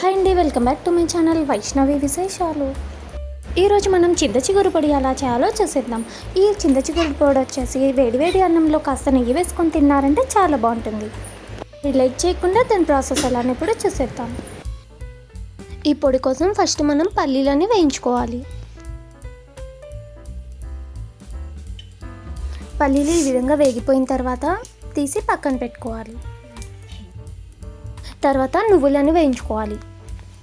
Hi అండి welcome back to my channel Vaishnavi విశేషాలు. ఈరోజు మనం చింత చిగురు పొడి ఎలా చేయాలో చూసేద్దాం. ఈ చింత చిగురు పొడి వచ్చేసి వేడివేడి అన్నంలో కాస్త నెయ్యి వేసుకొని తిన్నారంటే చాలా బాగుంటుంది. లేట్ చేయకుండా దాని ప్రాసెస్ ఎలా ఇప్పుడు చూసేద్దాం. ఈ పొడి కోసం ఫస్ట్ మనం పల్లీలని వేయించుకోవాలి. పల్లీలు ఈ విధంగా వేగిపోయిన తర్వాత తీసి పక్కన పెట్టుకోవాలి. తర్వాత నువ్వులను వేయించుకోవాలి.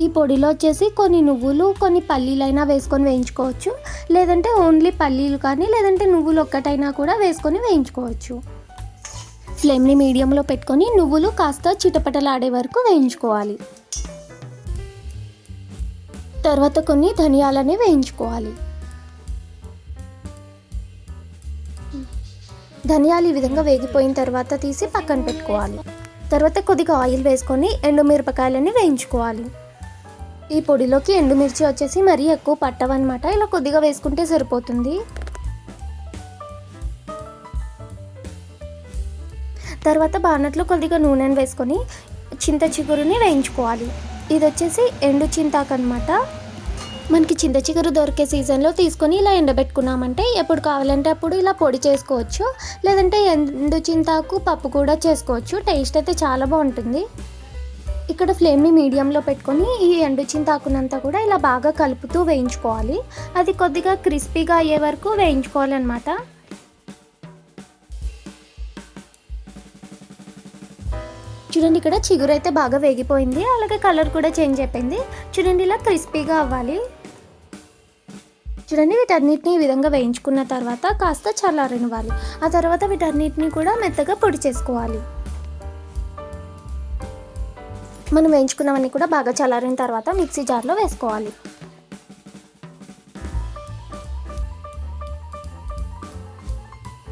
ఈ పొడిలో వచ్చేసి కొన్ని నువ్వులు కొన్ని పల్లీలైనా వేసుకొని వేయించుకోవచ్చు. లేదంటే ఓన్లీ పల్లీలు కానీ లేదంటే నువ్వులు ఒక్కటైనా కూడా వేసుకొని వేయించుకోవచ్చు. ఫ్లేమ్ని మీడియంలో పెట్టుకొని నువ్వులు కాస్త చిటపటలాడే వరకు వేయించుకోవాలి. తర్వాత కొన్ని ధనియాలని వేయించుకోవాలి. ధనియాలు ఈ విధంగా వేగిపోయిన తర్వాత తీసి పక్కన పెట్టుకోవాలి. తర్వాత కొద్దిగా ఆయిల్ వేసుకొని ఎండుమిరపకాయలని వేయించుకోవాలి. ఈ పొడిలోకి ఎండుమిర్చి వచ్చేసి మరీ ఎక్కువ పట్టవన్నమాట. ఇలా కొద్దిగా వేసుకుంటే సరిపోతుంది. తర్వాత బాణట్లో కొద్దిగా నూనెను వేసుకొని చింత చిగురుని వేయించుకోవాలి. ఇది వచ్చేసి ఎండు చింతాకు అనమాట మనకి చింత చిగురు దొరికే సీజన్లో తీసుకొని ఇలా ఎండబెట్టుకున్నామంటే ఎప్పుడు కావాలంటే అప్పుడు ఇలా పొడి చేసుకోవచ్చు. లేదంటే ఎండు చింతాకు పప్పు కూడా చేసుకోవచ్చు. టేస్ట్ అయితే చాలా బాగుంటుంది. ఇక్కడ ఫ్లేమ్ని మీడియంలో పెట్టుకొని ఈ ఎండు చింతాకునంతా కూడా ఇలా బాగా కలుపుతూ వేయించుకోవాలి. అది కొద్దిగా క్రిస్పీగా అయ్యే వరకు వేయించుకోవాలన్నమాట. చూడండి ఇక్కడ చిగురు అయితే బాగా వేగిపోయింది. అలాగే కలర్ కూడా చేంజ్ అయిపోయింది. చూడండి ఇలా క్రిస్పీగా అవ్వాలి. చూడండి వీటన్నిటిని ఈ విధంగా వేయించుకున్న తర్వాత కాస్త చల్లారనివ్వాలి ఆ తర్వాత వీటన్నిటిని కూడా మెత్తగా పొడి చేసుకోవాలి. మనం వేయించుకున్నవన్నీ కూడా బాగా చల్లారిన తర్వాత మిక్సీ జార్లో వేసుకోవాలి.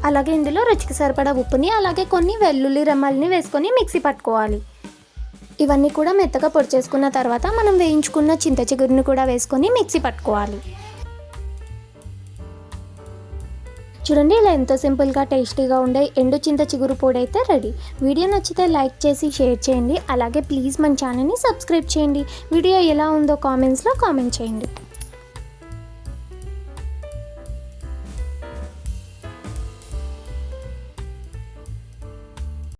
అలాగే ఇందులో రుచికి సరిపడా ఉప్పుని అలాగే కొన్ని వెల్లుల్లి రెమ్మల్ని వేసుకొని మిక్సీ పట్టుకోవాలి. ఇవన్నీ కూడా మెత్తగా పొడి చేసుకున్న తర్వాత మనం వేయించుకున్న చింత చిగురుని కూడా వేసుకొని మిక్సీ పట్టుకోవాలి. చూడండి ఇలా ఎంతో సింపుల్గా టేస్టీగా ఉండే ఎండు చింత చిగురు పొడి అయితే రెడీ. వీడియో నచ్చితే లైక్ చేసి షేర్ చేయండి. అలాగే ప్లీజ్ మన ఛానల్ని సబ్స్క్రైబ్ చేయండి. వీడియో ఎలా ఉందో కామెంట్స్లో కామెంట్ చేయండి.